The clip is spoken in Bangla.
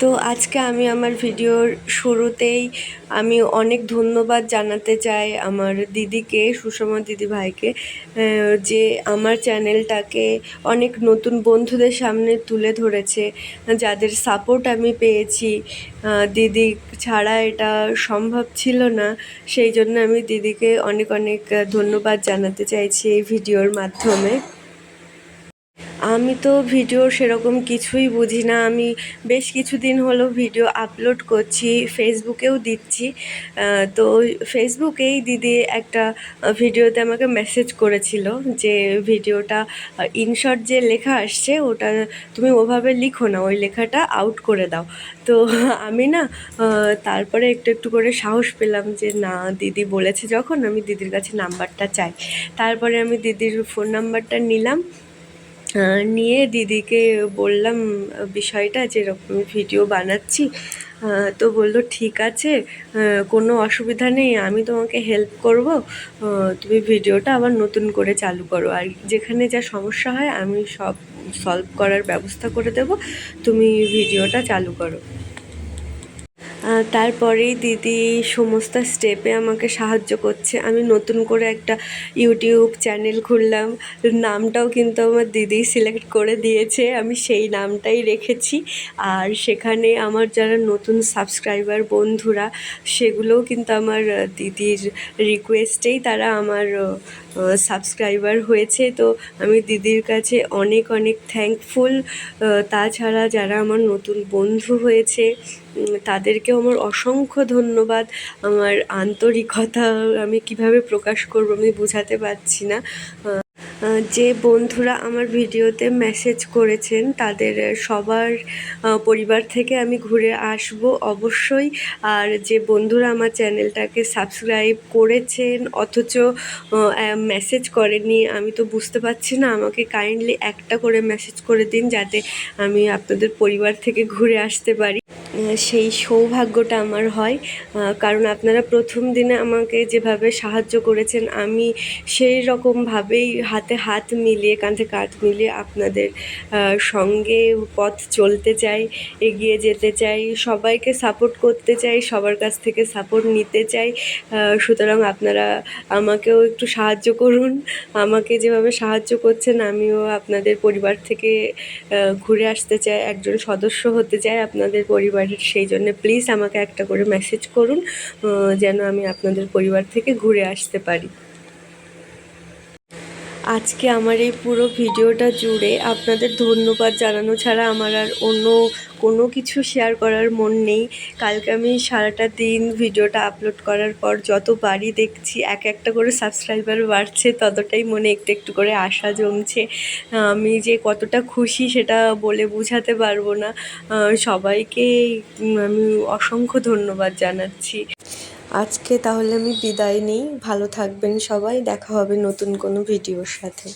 তো আজকে আমি আমার ভিডিওর শুরুতেই আমি অনেক ধন্যবাদ জানাতে চাই আমার দিদিকে, সুষমা দিদি ভাইকে যে আমার চ্যানেলটাকে অনেক নতুন বন্ধুদের সামনে তুলে ধরেছে, যাদের সাপোর্ট আমি পেয়েছি। দিদি ছাড়া এটা সম্ভব ছিল না, সেই জন্য আমি দিদিকে অনেক অনেক ধন্যবাদ জানাতে চাইছি এই ভিডিওর মাধ্যমে। আমি তো ভিডিও সেরকম কিছুই বুঝি না। আমি বেশ কিছুদিন হলো ভিডিও আপলোড করছি ফেসবুকেও দিচ্ছি। তো ফেসবুকেই দিদি একটা ভিডিওতে আমাকে মেসেজ করেছিল যে ভিডিওটা ইনশর্ট যে লেখা আসছে ওটা তুমি ওভাবে লিখো না, ওই লেখাটা আউট করে দাও। তো আমি না তারপরে একটু একটু করে সাহস পেলাম যে না, দিদি বলেছে যখন, আমি দিদির কাছে নাম্বারটা চাই। তারপরে আমি দিদির ফোন নাম্বারটা নিলাম। নিয়ে দিদিকে বললাম, বিষয়টা যে এরকম ভিডিও বানাচ্ছি। তো বলল, ঠিক আছে কোনো অসুবিধা নেই, আমি তোমাকে হেল্প করব। তুমি ভিডিওটা আবার নতুন করে চালু করো। আর যেখানে যা সমস্যা হয়, আমি সব সলভ করার ব্যবস্থা করে দেব। তুমি ভিডিওটা চালু করো। তারপরেই দিদি সমস্ত স্টেপে আমাকে সাহায্য করছে। আমি নতুন করে একটা ইউটিউব চ্যানেল খুললাম। নামটাও কিন্তু আমার দিদি সিলেক্ট করে দিয়েছে। আমি সেই নামটাই রেখেছি। আর সেখানে আমার যারা নতুন সাবস্ক্রাইবার বন্ধুরা, সেগুলোও কিন্তু আমার দিদির রিকোয়েস্টেই তারা আমার সাবস্ক্রাইবার হয়েছে। তো আমি দিদির কাছে অনেক অনেক থ্যাঙ্কফুল তাছাড়া যারা আমার নতুন বন্ধু হয়েছে তাদেরকেও আমার অসংখ্য ধন্যবাদ, আমার আন্তরিকতা আমি কীভাবে প্রকাশ করব আমি বোঝাতে পারছি না। যে বন্ধুরা আমার ভিডিওতে মেসেজ করেছেন, তাদের সবার পরিবার থেকে আমি ঘুরে আসব অবশ্যই। আর যে বন্ধুরা আমার চ্যানেলটাকে সাবস্ক্রাইব করেছেন, অথচ মেসেজ করেনি আমি তো বুঝতে পারছি না, আমাকে কাইন্ডলি একটা করে মেসেজ করে দিন, যাতে আমি আপনাদের পরিবার থেকে ঘুরে আসতে পারি। সেই সৌভাগ্যটা আমার হয়। কারণ আপনারা প্রথম দিনে আমাকে যেভাবে সাহায্য করেছেন, আমি সেই রকমভাবেই হাতে হাত মিলিয়ে, কাঁধে কাঁধ মিলিয়ে আপনাদের সঙ্গে পথ চলতে চাই, এগিয়ে যেতে চাই, সবাইকে সাপোর্ট করতে চাই, সবার কাছ থেকে সাপোর্ট নিতে চাই। সুতরাং আপনারা আমাকেও একটু সাহায্য করুন। আমাকে যেভাবে সাহায্য করছেন, আমিও আপনাদের পরিবার থেকে ঘুরে আসতে চাই, একজন সদস্য হতে চাই আপনাদের পরিবারের সেই জন্য প্লিজ আমাকে একটা করে মেসেজ করুন যেন আমি আপনাদের পরিবার থেকে ঘুরে আসতে পারি। আজকে আমার এই পুরো ভিডিওটা জুড়ে আপনাদের ধন্যবাদ জানানো ছাড়া আমার আর অন্য কোনো কিছু শেয়ার করার মন নেই। কালকে আমি সারাটা দিন ভিডিওটা আপলোড করার পর যত বাড়ি দেখছি, এক একটা করে সাবস্ক্রাইবার বাড়ছে, ততটাই মনে একটু একটু করে আশা জমছে। আমি যে কতটা খুশি সেটা বলে বোঝাতে পারব না। সবাইকে আমি অসংখ্য ধন্যবাদ জানাচ্ছি। আজকে তাহলে আমি বিদায় নিই। ভালো থাকবেন সবাই। দেখা হবে নতুন কোনো ভিডিওর সাথে।